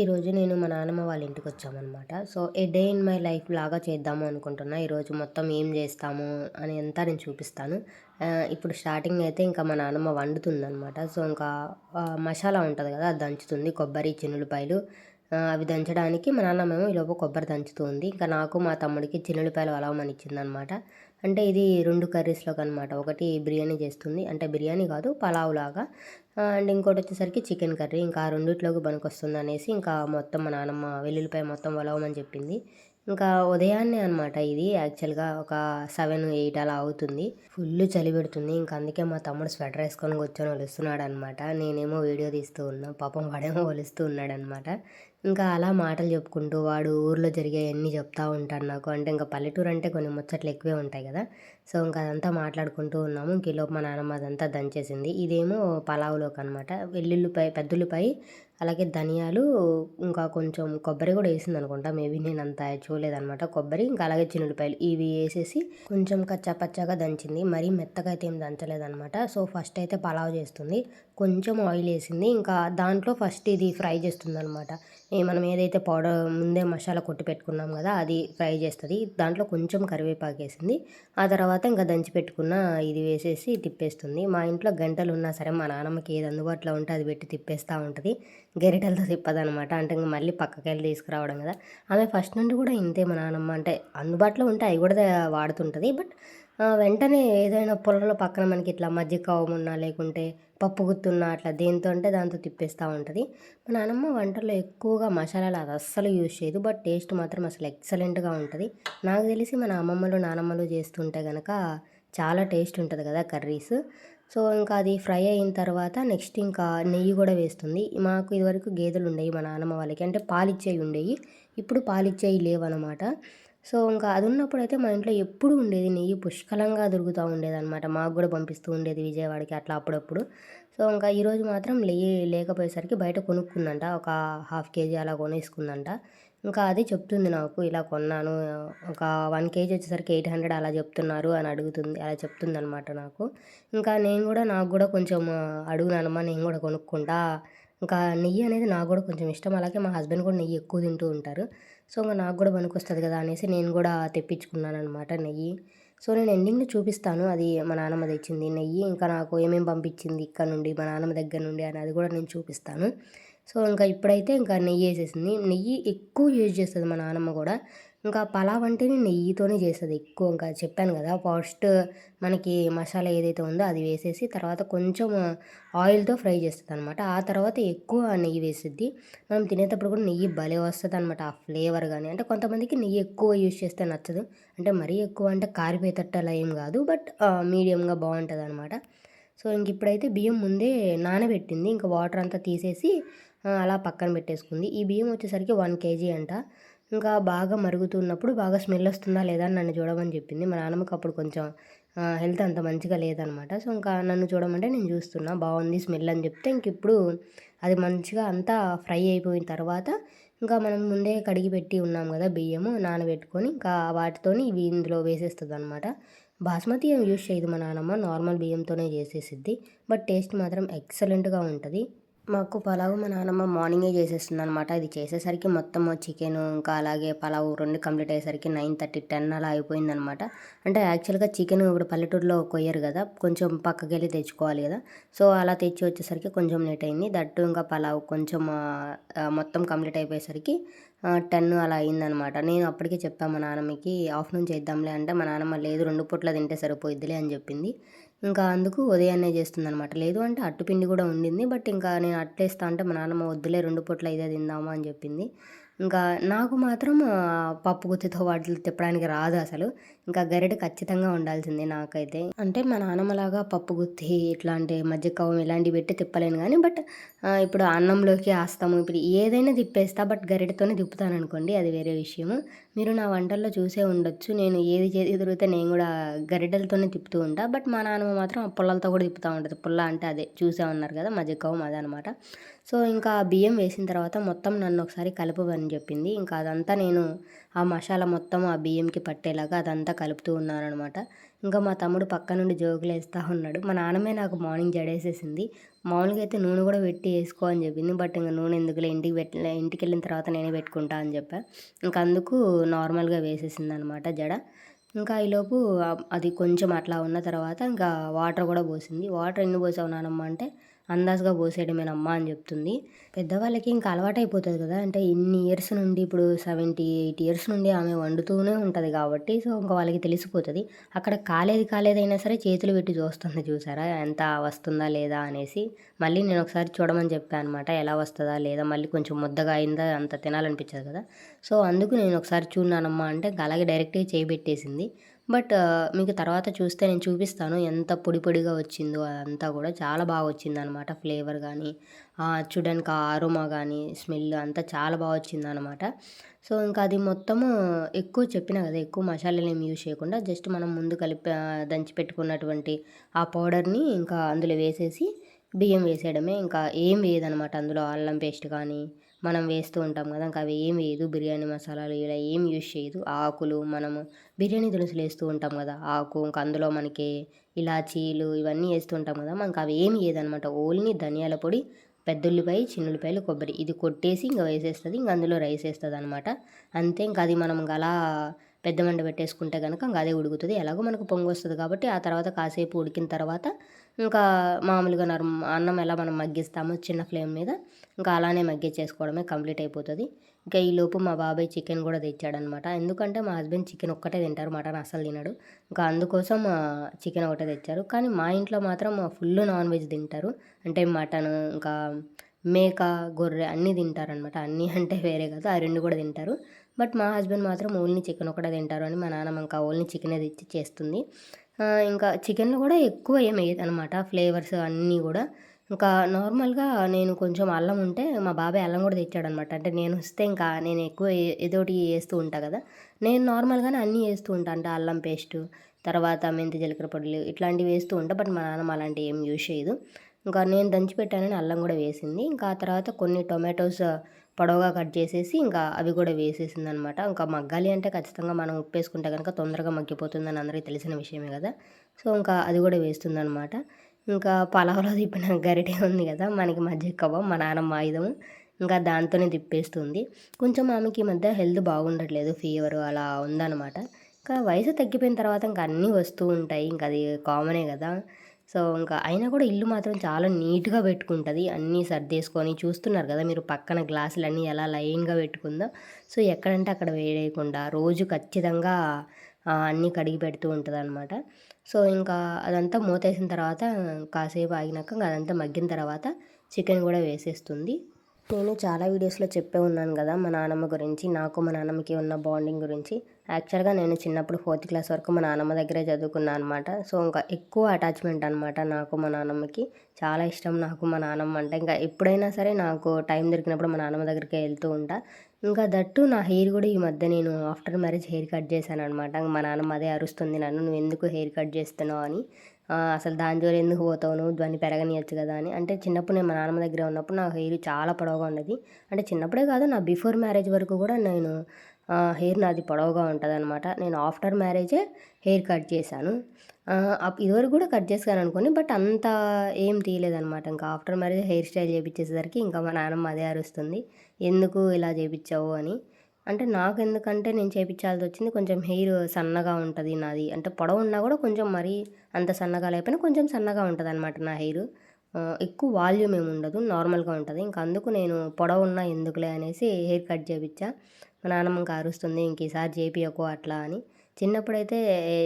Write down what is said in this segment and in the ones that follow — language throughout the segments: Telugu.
ఈరోజు నేను మా నాన్నమ్మ వాళ్ళ ఇంటికి వచ్చామన్నమాట. So a day in my life లాగా చేద్దాము అనుకుంటున్నా. ఈరోజు మొత్తం ఏం చేస్తాము అని అంతా నేను చూపిస్తాను. ఇప్పుడు స్టార్టింగ్ అయితే ఇంకా మా నాన్నమ్మ వండుతుందనమాట సో ఇంకా మసాలా ఉంటుంది కదా అది దంచుతుంది. కొబ్బరి చిన్నులపాయలు అవి దంచడానికి మా నాన్నమ్మ ఈలోపు కొబ్బరి దంచుతుంది. ఇంకా నాకు మా తమ్ముడికి చిన్నులపాయలు అలవమని ఇచ్చిందనమాట అంటే ఇది రెండు కర్రీస్లోకి అనమాట ఒకటి బిర్యానీ చేస్తుంది. అంటే బిర్యానీ కాదు పలావ్ లాగా. అండ్ ఇంకోటి వచ్చేసరికి చికెన్ కర్రీ. ఇంకా ఆ రెండిట్లోకి పనికొస్తుంది అనేసి ఇంకా మొత్తం మా నాన్నమ్మ వెల్లుల్లిపాయ మొత్తం వలవమని చెప్పింది. ఇంకా ఉదయాన్నే అనమాట ఇది. యాక్చువల్గా ఒక సెవెన్ ఎయిట్ అలా అవుతుంది. ఫుల్ చలి పెడుతుంది. ఇంకా అందుకే మా తమ్ముడు స్వెటర్ వేసుకొని కూర్చొని ఒలుస్తున్నాడు అనమాట నేనేమో వీడియో తీస్తూ ఉన్నా. పాపం వాడేమో ఒలుస్తూ ఉన్నాడనమాట ఇంకా అలా మాటలు చెప్పుకుంటూ వాడు ఊర్లో జరిగే అన్నీ చెప్తూ ఉంటాడు నాకు. అంటే ఇంకా పల్లెటూరు అంటే కొన్ని ముచ్చట్లు ఎక్కువే ఉంటాయి కదా. సో ఇంకా అదంతా మాట్లాడుకుంటూ ఉన్నాము. ఇంక ఈలోపు మా నాన్నమ్మ అదంతా దంచేసింది ఇదేమో పలావులోకి అనమాట వెల్లుల్లిపాయ పెద్దలపై అలాగే ధనియాలు ఇంకా కొంచెం కొబ్బరి కూడా వేసింది అనుకుంటా. మేబీ నేను అంత చూడలేదనమాట కొబ్బరి. ఇంకా అలాగే చిన్నులపాయలు ఇవి వేసేసి కొంచెం కచ్చా పచ్చాగా దంచింది. మరీ మెత్తగా అయితే ఏం దంచలేదనమాట సో ఫస్ట్ అయితే పలావ్ చేస్తుంది. కొంచెం ఆయిల్ వేసింది. ఇంకా దాంట్లో ఫస్ట్ ఇది ఫ్రై చేస్తుంది అనమాట మనం ఏదైతే పౌడర్ ముందే మసాలా కొట్టి పెట్టుకున్నాం కదా అది ఫ్రై చేస్తుంది. దాంట్లో కొంచెం కరివేపాకు వేసింది. ఆ తర్వాత ఇంకా దంచి పెట్టుకున్న ఇది వేసేసి తిప్పేస్తుంది. మా ఇంట్లో గంటలు ఉన్నా సరే మా నాన్నమ్మకి ఏది అందుబాటులో ఉంటే అది పెట్టి తిప్పేస్తూ ఉంటుంది. గరిటెలతో తిప్పదనమాట అంటే ఇంకా మళ్ళీ పక్కకి వెళ్ళి తీసుకురావడం కదా. ఆమె ఫస్ట్ నుండి కూడా ఇంతే మా నాన్నమ్మ. అంటే అందుబాటులో ఉంటే అవి కూడా వాడుతుంటుంది. బట్ వెంటనే ఏదైనా పొలంలో పక్కన మనకి ఇట్లా మజ్జిగ కావమున్నా లేకుంటే పప్పు గుత్తున్నా అట్లా దేంతో అంటే దాంతో తిప్పేస్తూ ఉంటుంది. మా నాన్నమ్మ వంటల్లో ఎక్కువగా మసాలాలు అది అస్సలు యూజ్ చేయదు బట్ టేస్ట్ మాత్రం అసలు ఎక్సలెంట్గా ఉంటుంది. నాకు తెలిసి మన అమ్మమ్మలు నానమ్మలు చేస్తుంటే కనుక చాలా టేస్ట్ ఉంటుంది కదా కర్రీస్. సో ఇంకా అది ఫ్రై అయిన తర్వాత నెక్స్ట్ ఇంకా నెయ్యి కూడా వేస్తుంది. మాకు ఇదివరకు గేదెలు ఉండేవి మా నాన్నమ్మ వాళ్ళకి. అంటే పాలిచ్చేవి ఉండేవి. ఇప్పుడు పాలిచ్చేవి లేవన్నమాట. సో ఇంకా అది ఉన్నప్పుడు అయితే మా ఇంట్లో ఎప్పుడు ఉండేది నెయ్యి పుష్కలంగా దొరుకుతూ ఉండేది అనమాట మాకు కూడా పంపిస్తూ ఉండేది విజయవాడకి అట్లా అప్పుడప్పుడు. సో ఇంకా ఈరోజు మాత్రం నెయ్యి లేకపోయేసరికి బయట కొనుక్కుందంట. ఒక హాఫ్ కేజీ అలా కొనేసుకుందంట. ఇంకా అది చెప్తుంది నాకు ఇలా కొన్నాను ఒక వన్ కేజీ వచ్చేసరికి ఎయిట్ హండ్రెడ్ అలా చెప్తున్నారు అని అడుగుతుంది అలా చెప్తుంది అనమాట నాకు. ఇంకా నేను కూడా నాకు కూడా కొంచెం అడుగునానమ్మా నేను కూడా కొనుక్కుంటా. ఇంకా నెయ్యి అనేది నాకు కూడా కొంచెం ఇష్టం. అలాగే మా హస్బెండ్ కూడా నెయ్యి ఎక్కువ తింటూ ఉంటారు. సో ఇంకా నాకు కూడా పనికొస్తుంది కదా అనేసి నేను కూడా తెప్పించుకున్నాను అనమాట నెయ్యి. సో నేను ఎండింగ్లో చూపిస్తాను అది మా నాన్నమ్మ తెచ్చింది నెయ్యి ఇంకా నాకు ఏమేమి పంపించింది ఇక్కడ నుండి మా నాన్నమ్మ దగ్గర నుండి అని అది కూడా నేను చూపిస్తాను. సో ఇంకా ఇప్పుడైతే ఇంకా నెయ్యి వేసేసింది. నెయ్యి ఎక్కువ యూజ్ చేస్తుంది మా నాన్నమ్మ కూడా. ఇంకా పలావ్ అంటేనే నెయ్యితోనే చేస్తుంది ఎక్కువ. ఇంకా చెప్పాను కదా ఫస్ట్ మనకి మసాలా ఏదైతే ఉందో అది వేసేసి తర్వాత కొంచెం ఆయిల్తో ఫ్రై చేస్తుంది అనమాట ఆ తర్వాత ఎక్కువ నెయ్యి వేసిద్ది. మనం తినేటప్పుడు కూడా నెయ్యి భలే వస్తుంది అనమాట ఆ ఫ్లేవర్ కానీ అంటే కొంతమందికి నెయ్యి ఎక్కువ యూజ్ చేస్తే నచ్చదు. అంటే మరీ ఎక్కువ అంటే కారిపోయేటట్టు అలా ఏం కాదు. బట్ మీడియంగా బాగుంటుంది అనమాట సో ఇంక ఇప్పుడైతే బియ్యం ముందే నానబెట్టింది. ఇంకా వాటర్ అంతా తీసేసి అలా పక్కన పెట్టేసుకుంది. ఈ బియ్యం వచ్చేసరికి వన్ కేజీ అంట. ఇంకా బాగా మరుగుతున్నప్పుడు బాగా స్మెల్ వస్తుందా లేదా అని నన్ను చూడమని చెప్పింది. మా నాన్నమ్మకి అప్పుడు కొంచెం హెల్త్ అంత మంచిగా లేదనమాట. సో ఇంకా నన్ను చూడమంటే నేను చూస్తున్నా. బాగుంది స్మెల్ అని చెప్తే ఇంక ఇప్పుడు అది మంచిగా అంతా ఫ్రై అయిపోయిన తర్వాత ఇంకా మనం ముందే కడిగి పెట్టి ఉన్నాం కదా బియ్యము నానబెట్టుకొని ఇంకా వాటితోని ఇవి ఇందులో వేసేస్తుంది అనమాట బాస్మతి ఏం యూజ్ చేయదు మా నాన్నమ్మ నార్మల్ బియ్యంతోనే చేసేసిద్ది. బట్ టేస్ట్ మాత్రం ఎక్సలెంట్గా ఉంటుంది. మాకు పలావ్ మా నాన్నమ్మ మార్నింగే చేసేస్తుంది అనమాట ఇది చేసేసరికి మొత్తం చికెన్ ఇంకా అలాగే పలావ్ రెండు కంప్లీట్ అయ్యేసరికి నైన్ థర్టీ టెన్ అలా అయిపోయిందనమాట అంటే యాక్చువల్గా చికెన్ ఇప్పుడు పల్లెటూరులో కొయ్యరు కదా కొంచెం పక్కకి వెళ్ళి తెచ్చుకోవాలి కదా. సో అలా తెచ్చి వచ్చేసరికి కొంచెం లేట్ అయింది. దట్టు ఇంకా పలావ్ కొంచెం మొత్తం కంప్లీట్ అయిపోయేసరికి టెన్ అలా అయిందనమాట. నేను అప్పటికే చెప్పాను మా నాన్నమ్మకి ఆఫ్టర్నూన్ చేద్దాంలే అంటే మా నాన్నమ్మ లేదు రెండు పూట్ల తింటే సరిపోయిద్దిలే అని చెప్పింది. ఇంకా అందుకు ఉదయాన్నే చేస్తుందనమాట. లేదు అంటే అట్టుపిండి కూడా ఉండింది బట్ ఇంకా నేను అట్లేస్తా అంటే మా నాన్నమ్మ వద్దులే రెండు పూట్ల ఇదే తిందామా అని చెప్పింది. ఇంకా నాకు మాత్రం పప్పు గుత్తితో వాటిలో తిప్పడానికి రాదు అసలు. ఇంకా గరిటె ఖచ్చితంగా ఉండాల్సిందే నాకైతే. అంటే మా నాన్నమ్మలాగా పప్పు గుత్తి ఇట్లాంటి మజ్జిగ ఇలాంటివి పెట్టి తిప్పలేను కానీ బట్ ఇప్పుడు అన్నంలోకి ఆస్తాము ఇప్పుడు ఏదైనా తిప్పేస్తా బట్ గరిటెతోనే తిప్పుతాను అనుకోండి అది వేరే విషయము. మీరు నా వంటల్లో చూసే ఉండొచ్చు. నేను ఏది చేసి తిరిగితే నేను కూడా గరిటెలతోనే తిప్పుతూ ఉంటా. బట్ మా నాన్నమ్మ మాత్రం ఆ పుల్లలతో కూడా తిప్పుతూ ఉంటుంది. పుల్ల అంటే అదే చూసే ఉన్నారు కదా మజ్జిగ అదనమాట. అనమాట సో ఇంకా బియ్యం వేసిన తర్వాత మొత్తం నన్ను ఒకసారి కలుపువని చెప్పింది. ఇంకా అదంతా నేను ఆ మసాలా మొత్తం ఆ బియ్యంకి పట్టేలాగా అదంతా కలుపుతూ ఉన్నారనమాట ఇంకా మా తమ్ముడు పక్క నుండి జోకులు వేస్తూ ఉన్నాడు. మా నాన్నమే నాకు మార్నింగ్ జడేసేసింది. మామూలుగా అయితే నూనె కూడా పెట్టి వేసుకో అని చెప్పింది. బట్ ఇంకా నూనె ఎందుకులే ఇంటికి పెట్టలే ఇంటికి వెళ్ళిన తర్వాత నేనే పెట్టుకుంటా అని చెప్పా. ఇంకా అందుకు నార్మల్గా వేసేసింది అనమాట జడ. ఇంకా ఈలోపు అది కొంచెం అట్లా ఉన్న తర్వాత ఇంకా వాటర్ కూడా పోసింది. వాటర్ ఎన్ని పోసావు నానమ్మ అంటే అందాజుగా పోసేయడమేనమ్మా అని చెప్తుంది. పెద్దవాళ్ళకి ఇంకా అలవాటు అయిపోతుంది కదా అంటే ఇన్ని ఇయర్స్ నుండి ఇప్పుడు సెవెంటీ ఎయిట్ ఇయర్స్ నుండి ఆమె వండుతూనే ఉంటుంది కాబట్టి సో ఇంకా వాళ్ళకి తెలిసిపోతుంది. అక్కడ కాలేది కాలేదైనా సరే చేతులు పెట్టి చూస్తుంది చూసారా ఎంత వస్తుందా లేదా అనేసి. మళ్ళీ నేను ఒకసారి చూడమని చెప్పాను అనమాట ఎలా వస్తుందా లేదా మళ్ళీ కొంచెం ముద్దగా అయిందా అంత తినాలనిపించదు కదా. సో అందుకు నేను ఒకసారి చూడానమ్మా అంటే అలాగే డైరెక్ట్గా చేయి పెట్టేసింది. బట్ మీకు తర్వాత చూస్తే నేను చూపిస్తాను ఎంత పొడి పొడిగా వచ్చిందో అదంతా కూడా. చాలా బాగా వచ్చింది అనమాట ఫ్లేవర్ కానీ చూడడానికి ఆ అరోమా కానీ స్మెల్ అంతా చాలా బాగా వచ్చింది అనమాట సో ఇంకా అది మొత్తము ఎక్కువ చెప్పిన కదా ఎక్కువ మసాలాలు ఏమి యూజ్ చేయకుండా జస్ట్ మనం ముందు కలిపి దంచి పెట్టుకున్నటువంటి ఆ పౌడర్ని ఇంకా అందులో వేసేసి బియ్యం వేసేయడమే. ఇంకా ఏం వేయదనమాట అందులో అల్లం పేస్ట్ కానీ మనం వేస్తూ ఉంటాం కదా ఇంకా అవి ఏం వేయదు. బిర్యానీ మసాలాలు ఇలా ఏం యూజ్ చేయదు. ఆకులు మనము బిర్యానీ దినుసులు వేస్తూ ఉంటాం కదా ఆకు ఇంకా అందులో మనకి ఇలాచీలు ఇవన్నీ వేస్తూ ఉంటాం కదా మనకు అవి ఏమి వేయదనమాట ఓన్లీ ధనియాల పొడి పెద్దుల్లిపాయ చిన్నులపాయలు కొబ్బరి. ఇది కొట్టేసి ఇంకా వేసేస్తుంది ఇంకా అందులో రైస్ వేస్తుంది అనమాట అంతే ఇంకా అది మనం అలా పెద్ద మంట పెట్టేసుకుంటే కనుక ఇంకా అదే ఉడుకుతుంది. ఎలాగో మనకు పొంగు వస్తుంది కాబట్టి ఆ తర్వాత కాసేపు ఉడికిన తర్వాత ఇంకా మామూలుగా నరం అన్నం ఎలా మనం మగ్గిస్తామో చిన్న ఫ్లేమ్ మీద ఇంకా అలానే మగ్గించేసుకోవడమే కంప్లీట్ అయిపోతుంది. ఇంకా ఈలోపు మా బాబాయ్ చికెన్ కూడా తెచ్చాడనమాట. ఎందుకంటే మా హస్బెండ్ చికెన్ ఒక్కటే తింటారు మటన్ అసలు తినడు. ఇంకా అందుకోసం చికెన్ ఒకటే తెచ్చారు. కానీ మా ఇంట్లో మాత్రం ఫుల్ నాన్ వెజ్ తింటారు. అంటే మటన్ ఇంకా మేక గొర్రె అన్నీ తింటారనమాట. అన్నీ అంటే వేరే కదా ఆ రెండు కూడా తింటారు. బట్ మా హస్బెండ్ మాత్రం ఓన్లీ చికెన్ ఒకటే తింటారు అని మా నాన్నమ్మ ఇంకా ఓన్లీ చికెనే తెచ్చి చేస్తుంది. ఇంకా చికెన్లో కూడా ఎక్కువ ఏం అనమాట ఫ్లేవర్స్ అన్నీ కూడా. ఇంకా నార్మల్గా నేను కొంచెం అల్లం ఉంటే మా బాబాయ్ అల్లం కూడా తెచ్చాడనమాట అంటే నేను వస్తే ఇంకా నేను ఎక్కువ ఏదోటి వేస్తూ ఉంటా కదా. నేను నార్మల్గానే అన్నీ వేస్తూ ఉంటాను అంటే అల్లం పేస్ట్ తర్వాత మెంతి జీలకర్ర పొడులు ఇట్లాంటివి వేస్తూ ఉంటా. బట్ మా నాన్నమ్మ అలాంటివి ఏం యూజ్ చేయదు. ఇంకా నేను దంచి పెట్టానని అల్లం కూడా వేసింది. ఇంకా ఆ తర్వాత కొన్ని టొమాటోస్ పొడవుగా కట్ చేసేసి ఇంకా అవి కూడా వేసేసింది అనమాట ఇంకా మగ్గాలి అంటే ఖచ్చితంగా మనం ఉప్పు వేసుకుంటే కనుక తొందరగా మగ్గిపోతుందని అందరికీ తెలిసిన విషయమే కదా. సో ఇంకా అది కూడా వేస్తుంది అనమాట ఇంకా పలావలో తిప్పిన గరిటె ఉంది కదా మనకి మధ్య కవ్వం మా నాన్నమ్మ ఆయుధం ఇంకా దాంతోనే తిప్పేస్తుంది. కొంచెం ఆమెకి ఈ మధ్య హెల్త్ బాగుండట్లేదు ఫీవర్ అలా ఉందన్నమాట ఇంకా వయసు తగ్గిపోయిన తర్వాత ఇంకా అన్నీ వస్తూ ఉంటాయి ఇంకా అది కామనే కదా. సో ఇంకా అయినా కూడా ఇల్లు మాత్రం చాలా నీట్గా పెట్టుకుంటుంది. అన్నీ సర్దేసుకొని చూస్తున్నారు కదా మీరు పక్కన గ్లాసులు అన్నీ ఎలా లైన్గా పెట్టుకుందో. సో ఎక్కడంటే అక్కడ వేడేయకుండా రోజు ఖచ్చితంగా అన్నీ కడిగి పెడుతూ ఉంటుంది అనమాట సో ఇంకా అదంతా మూతేసిన తర్వాత కాసేపు ఆగినాక అదంతా మగ్గిన తర్వాత చికెన్ కూడా వేసేస్తుంది. నేను చాలా వీడియోస్లో చెప్పే ఉన్నాను కదా మా నాన్నమ్మ గురించి నాకు మా నాన్నమ్మకి ఉన్న బాండింగ్ గురించి. యాక్చువల్గా నేను చిన్నప్పుడు ఫోర్త్ క్లాస్ వరకు మా నాన్నమ్మ దగ్గరే చదువుకున్నాను అనమాట సో ఇంకా ఎక్కువ అటాచ్మెంట్ అనమాట నాకు మా నాన్నమ్మకి చాలా ఇష్టం నాకు మా నాన్నమ్మ అంటే. ఇంకా ఎప్పుడైనా సరే నాకు టైం దొరికినప్పుడు మా నాన్నమ్మ దగ్గరికి వెళ్తూ ఉంటా. ఇంకా దట్టు నా హెయిర్ కూడా ఈ మధ్య నేను ఆఫ్టర్ మ్యారేజ్ హెయిర్ కట్ చేశాను అనమాట మా నాన్నమ్మ అదే అరుస్తుంది నన్ను నువ్వు ఎందుకు హెయిర్ కట్ చేస్తున్నావు? అని. అసలు దాని జోలు ఎందుకు పోతావు నువ్వు? దాన్ని పెరగనియచ్చు కదా అని. అంటే చిన్నప్పుడు నేను మా నాన్నమ్మ దగ్గర ఉన్నప్పుడు నా హెయిర్ చాలా పొడవుగా ఉండేది. అంటే చిన్నప్పుడే కాదు నా బిఫోర్ మ్యారేజ్ వరకు కూడా నేను హెయిర్ నాది పొడవుగా ఉంటుంది అనమాట నేను ఆఫ్టర్ మ్యారేజే హెయిర్ కట్ చేశాను. ఇదివరకు కూడా కట్ చేశాను అనుకోని బట్ అంత ఏం తీయలేదనమాట ఇంకా ఆఫ్టర్ మ్యారేజ్ హెయిర్ స్టైల్ చేయించేసరికి ఇంకా మా నాన్నమ్మ అదే అరుస్తుంది. ఎందుకు ఇలా చేయించావు అని. అంటే నాకు ఎందుకంటే నేను చేయించాల్సి వచ్చింది కొంచెం హెయిర్ సన్నగా ఉంటుంది నాది. అంటే పొడవు ఉన్నా కూడా కొంచెం మరీ అంత సన్నగా లేకపోయినా కొంచెం సన్నగా ఉంటుంది అనమాట నా హెయిర్. ఎక్కువ వాల్యూమ్ ఏమి ఉండదు నార్మల్గా ఉంటుంది. ఇంకా అందుకు నేను పొడవు ఉన్నా ఎందుకులే అనేసి హెయిర్ కట్ చేయించా మా నాన్నమ్మ ఇంకా అరుస్తుంది ఇంక ఈసారి చేపియకు అట్లా అని. చిన్నప్పుడైతే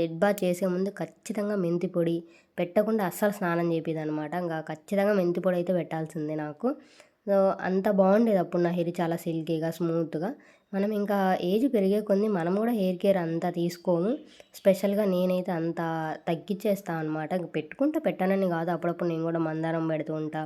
ఎడ్బా చేసే ముందు ఖచ్చితంగా మెంతి పొడి పెట్టకుండా అస్సలు స్నానం చేపేది అనమాట ఇంకా ఖచ్చితంగా మెంతి పొడి అయితే పెట్టాల్సిందే నాకు. సో అంత బాగుండేది అప్పుడు నా హెయిర్ చాలా సిల్కీగా స్మూత్గా. మనం ఇంకా ఏజ్ పెరిగే కొన్ని మనం కూడా హెయిర్ కేర్ అంతా తీసుకోము. స్పెషల్గా నేనైతే అంత తగ్గించేస్తా అనమాట పెట్టుకుంటా పెట్టానని కాదు. అప్పుడప్పుడు నేను కూడా మందారం పెడుతూ ఉంటా.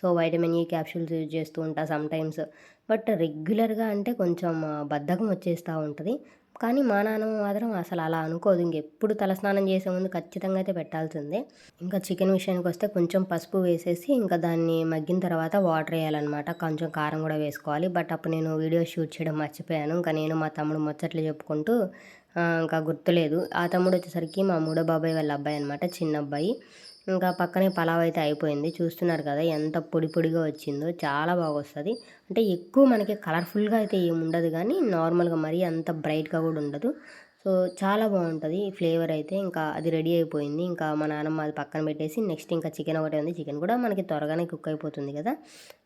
So vitamin E capsules use చేస్తూ ఉంటా సమ్టైమ్స్. బట్ రెగ్యులర్గా అంటే కొంచెం బద్ధకం వచ్చేస్తూ ఉంటుంది. కానీ మా నాన్నమ్మ మాత్రం అసలు అలా అనుకోదు. ఇంకెప్పుడు తలస్నానం చేసే ముందు ఖచ్చితంగా అయితే పెట్టాల్సిందే. ఇంకా చికెన్ విషయానికి వస్తే కొంచెం పసుపు వేసేసి ఇంకా దాన్ని మగ్గిన తర్వాత వాటర్ వేయాలన్నమాట. కొంచెం కారం కూడా వేసుకోవాలి. బట్ అప్పుడు నేను వీడియో షూట్ చేయడం మర్చిపోయాను. ఇంకా నేను మా తమ్ముడు ముచ్చట్లు చెప్పుకుంటూ ఇంకా గుర్తులేదు. ఆ తమ్ముడు వచ్చేసరికి మా మూడో బాబాయ్ వాళ్ళ అబ్బాయి అనమాట చిన్న అబ్బాయి ఇంకా పక్కనే పలావ్ అయితే అయిపోయింది. చూస్తున్నారు కదా ఎంత పొడి పొడిగా వచ్చిందో. చాలా బాగా వస్తుంది. అంటే ఎక్కువ మనకి కలర్ఫుల్గా అయితే ఏమి ఉండదు కానీ నార్మల్గా మరీ అంత బ్రైట్గా కూడా ఉండదు. సో చాలా బాగుంటుంది ఫ్లేవర్ అయితే. ఇంకా అది రెడీ అయిపోయింది. ఇంకా మా నాన్నమ్మ అది పక్కన పెట్టేసి నెక్స్ట్ ఇంకా చికెన్ ఒకటే ఉంది. చికెన్ కూడా మనకి త్వరగానే కుక్ అయిపోతుంది కదా.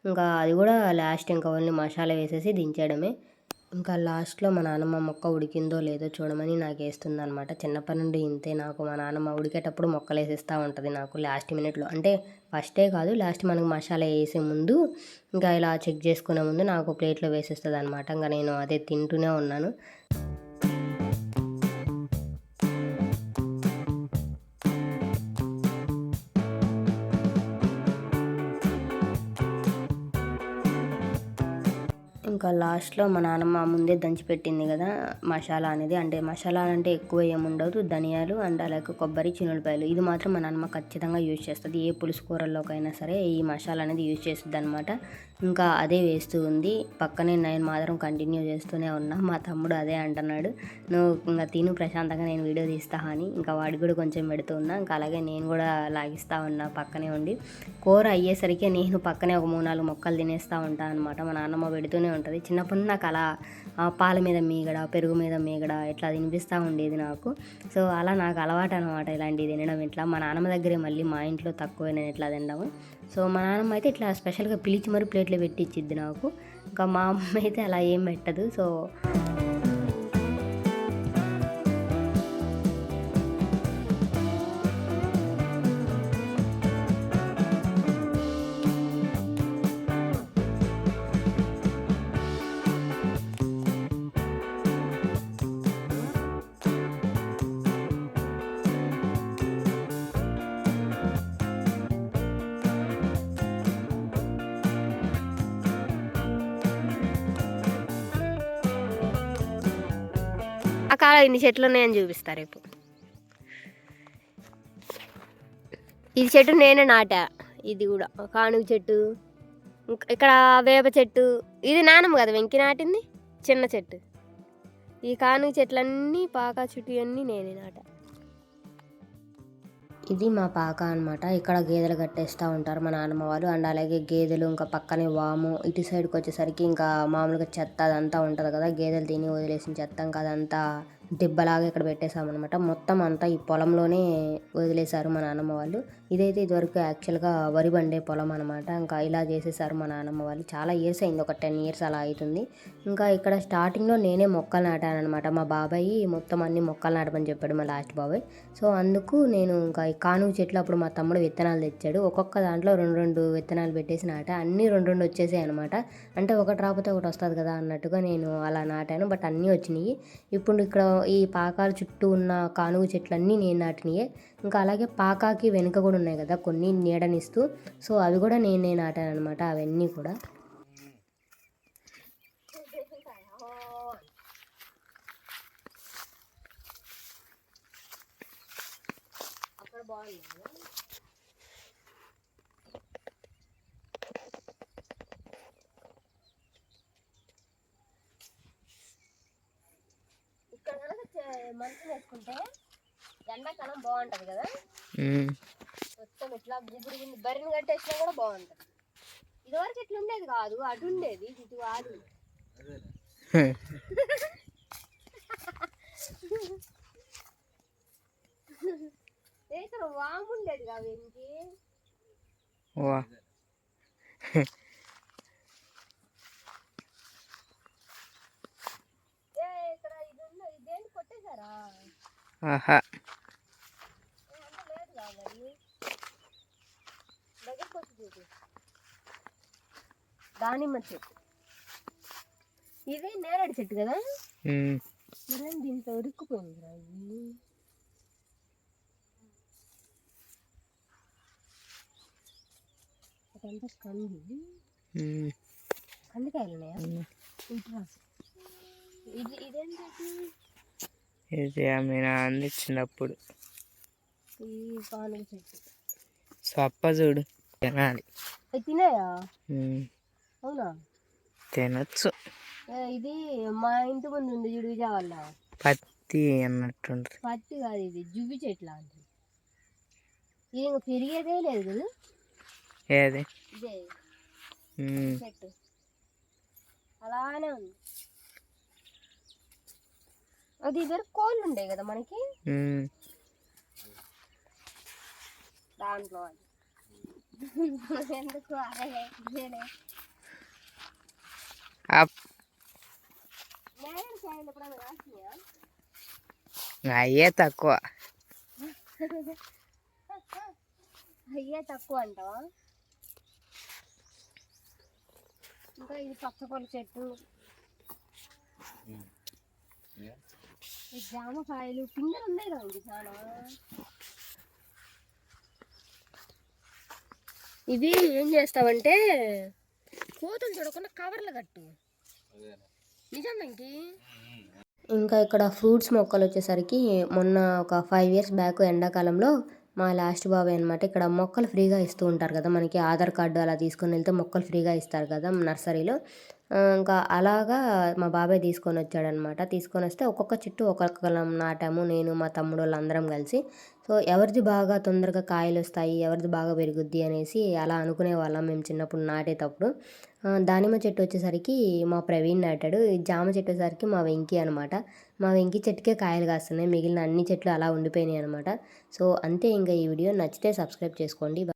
ఇంకా అది కూడా లాస్ట్ ఇంకా ఓన్లీ మసాలా వేసేసి దించేయడమే. ఇంకా లాస్ట్లో మా నాన్నమ్మ మొక్క ఉడికిందో లేదో చూడమని నాకు వేస్తుంది అనమాట చిన్నప్పటి నుండి ఇంతే నాకు మా నాన్నమ్మ ఉడికేటప్పుడు మొక్కలు వేసేస్తూ ఉంటుంది నాకు లాస్ట్ మినిట్లో. అంటే ఫస్టే కాదు లాస్ట్ మనకు మసాలా వేసే ముందు ఇంకా ఇలా చెక్ చేసుకునే ముందు నాకు ప్లేట్లో వేసేస్తుంది అనమాట ఇంకా నేను అదే తింటూనే ఉన్నాను. ఇంకా లాస్ట్లో మా నాన్నమ్మ ముందే దంచి పెట్టింది కదా మసాలా అనేది. అంటే మసాలా అంటే ఎక్కువ ఏముండదు ధనియాలు అండ్ అలాగే కొబ్బరి చినులపాయలు ఇది మాత్రం మా నాన్నమ్మ ఖచ్చితంగా యూజ్ చేస్తుంది. ఏ పులుసు కూరల్లోకైనా సరే ఈ మసాలా అనేది యూజ్ చేస్తుంది అనమాట ఇంకా అదే వేస్తూ ఉంది. పక్కనే నేను మాత్రం కంటిన్యూ చేస్తూనే ఉన్నా. మా తమ్ముడు అదే అంటున్నాడు. నువ్వు ఇంకా తిను ప్రశాంతంగా నేను వీడియో తీస్తా అని. ఇంకా వాడికి కూడా కొంచెం పెడుతూ ఉన్నా. ఇంకా అలాగే నేను కూడా లాగిస్తూ ఉన్నా పక్కనే ఉండి. కూర అయ్యేసరికి నేను పక్కనే ఒక మూడు నాలుగు మొక్కలు తినేస్తూ ఉంటాను అనమాట మా నాన్నమ్మ పెడుతూనే ఉంటుంది. చిన్నప్పుడు నాకు అలా పాల మీద మీగడ పెరుగు మీద మీగడ ఇట్లా తినిపిస్తూ ఉండేది నాకు. సో అలా నాకు అలవాటు అనమాట ఇలాంటివి తినడం ఇట్లా. మా నాన్నమ్మ దగ్గరే మళ్ళీ మా ఇంట్లో తక్కువ నేను ఇట్లా తినడము సో మా నాన్నమ్మ అయితే ఇట్లా స్పెషల్గా పిలిచి మరి ప్లేట్లో పెట్టించిద్ది నాకు. ఇంకా మా అమ్మ అయితే అలా ఏం పెట్టదు. సో రకాల ఇన్ని చెట్లు ఉన్నాయని చూపిస్తా రేపు. ఇది చెట్టు నేనే నాటా. ఇది కూడా కానుగ చెట్టు ఇక్కడ వేప చెట్టు. ఇది నానమ్మ కదా వెంకి నాటింది? చిన్న చెట్టు. ఈ కానుగ చెట్లన్నీ పాకా చుట్టూ అన్నీ నేనే నాటా. ఇది మా పాక అనమాట ఇక్కడ గేదెలు కట్టేస్తూ ఉంటారు మా నాన్నమ్మ వాళ్ళు. అండ్ అలాగే గేదెలు ఇంకా పక్కనే వాము. ఇటు సైడ్కి వచ్చేసరికి ఇంకా మామూలుగా చెత్త అదంతా ఉంటుంది కదా. గేదెలు తిని వదిలేసిన చెత్త ఇంకా అదంతా దిబ్బలాగా ఇక్కడ పెట్టేశామన్నమాట. మొత్తం అంతా ఈ పొలంలోనే వదిలేశారు మా నాన్నమ్మ వాళ్ళు. ఇదైతే ఇదివరకు యాక్చువల్గా వరి బండే పొలం అనమాట ఇంకా ఇలా చేసేసారు మా నాన్నమ్మ వాళ్ళు. చాలా ఇయర్స్ అయింది ఒక టెన్ ఇయర్స్ అలా అవుతుంది. ఇంకా ఇక్కడ స్టార్టింగ్లో నేనే మొక్కలు నాటాను అనమాట మా బాబాయ్ మొత్తం అన్ని మొక్కలు నాటమని చెప్పాడు మా లాస్ట్ బాబాయ్. సో అందుకు నేను ఇంకా ఈ కానుగ చెట్లు అప్పుడు మా తమ్ముడు విత్తనాలు తెచ్చాడు. ఒక్కొక్క దాంట్లో రెండు రెండు విత్తనాలు పెట్టేసి నాట. అన్నీ రెండు రెండు వచ్చేసాయి అనమాట అంటే ఒకటి రాకపోతే ఒకటి వస్తుంది కదా అన్నట్టుగా నేను అలా నాటాను. బట్ అన్నీ వచ్చినాయి. ఇప్పుడు ఇక్కడ ఈ పాకాల చుట్టూ ఉన్న కానుగ చెట్లన్నీ నేను నాటినాయే. ఇంకా అలాగే పాకాకి వెనుక కూడా ఉన్నాయి కదా కొన్ని నీడనిస్తూ. సో అవి కూడా నేనే నాటాను అనమాట అవన్నీ కూడా. బాగుంది ఇక్కడ కనుక చే- మంచం వేసుకుంటే ఎండాకాలం బాగుంటది కదా? మొత్తం ఇట్లా కట్టేసినా కూడా బాగుంటది. ఇదివరకు ఇట్లా ఉండేది కాదు అటు ఉండేది ఇటు కాదు. వాము కాదు వా. ఆహా. దగ్గరకు వచ్చి చూడు దానిమ్మ చెట్టు. ఇది నేరేడు చెట్టు కదా. మరేం దీంట్లో ఉరుక్కుపోయిందిరా ఇది? అదంతా కంది. కందికాయలు ఉన్నాయా ఇటురా. ఇది ఇదేంటి ఇది ఆమె ఈ సప్ప చూడు తినాలి. అవి తినాయా? అవునా? తినొచ్చు. ఇది మా ఇంటి ముందు ఉంది చూడు విజయవాడ పత్తి అన్నట్టుంటది పత్తి కాదు ఇది జువ్వి చెట్టు లాంటిది ఇది ఇంకా పెరిగేదే లేదు కదా? ఏది? ఇదే. చెట్టు. అలానే ఉంది. అది ఇద్దరు కోళ్ళు ఉండే కదా మనకి. దాంట్లో. ఎందుకు? అయ్యే తక్కువ. అయ్యే తక్కువ అంటావా ఇంకా ఇది పచ్చపొల చెట్టు. జామకాయలు పిందెలు ఉన్నాయి కదా ఇది చాలా. ఇవి ఏం చేస్తావంటే కోతలు చూడకుండా కవర్లు కట్టు. నిజంగా ఇంకా ఇక్కడ ఫ్రూట్స్ మొక్కలు వచ్చేసరికి మొన్న ఒక ఫైవ్ ఇయర్స్ బ్యాక్ ఎండాకాలంలో మా లాస్ట్ బాబాయ్ అనమాట ఇక్కడ మొక్కలు ఫ్రీగా ఇస్తూ ఉంటారు కదా మనకి ఆధార్ కార్డు అలా తీసుకొని వెళ్తే మొక్కలు ఫ్రీగా ఇస్తారు కదా నర్సరీలో. ఇంకా అలాగా మా బాబాయ్ తీసుకొని వచ్చాడనమాట తీసుకొని వస్తే ఒక్కొక్క చెట్టు ఒక్కొక్కలం నాటాము నేను మా తమ్ముడు వాళ్ళందరం కలిసి సో ఎవరిది బాగా తొందరగా కాయలు వస్తాయి ఎవరిది బాగా పెరుగుద్ది అనేసి అలా అనుకునే వాళ్ళం మేము చిన్నప్పుడు నాటేటప్పుడు. దానిమ్మ చెట్టు వచ్చేసరికి మా ప్రవీణ్ నాటాడు. ఈ జామ చెట్టు వచ్చేసరికి మా వెంకీ అనమాట. మా వెంకీ చెట్టుకే కాయలు కాస్తున్నాయి మిగిలిన అన్ని చెట్లు అలా ఉండిపోయినాయి అనమాట. సో అంతే ఇంకా ఈ వీడియో. నచ్చితే సబ్స్క్రైబ్ చేసుకోండి.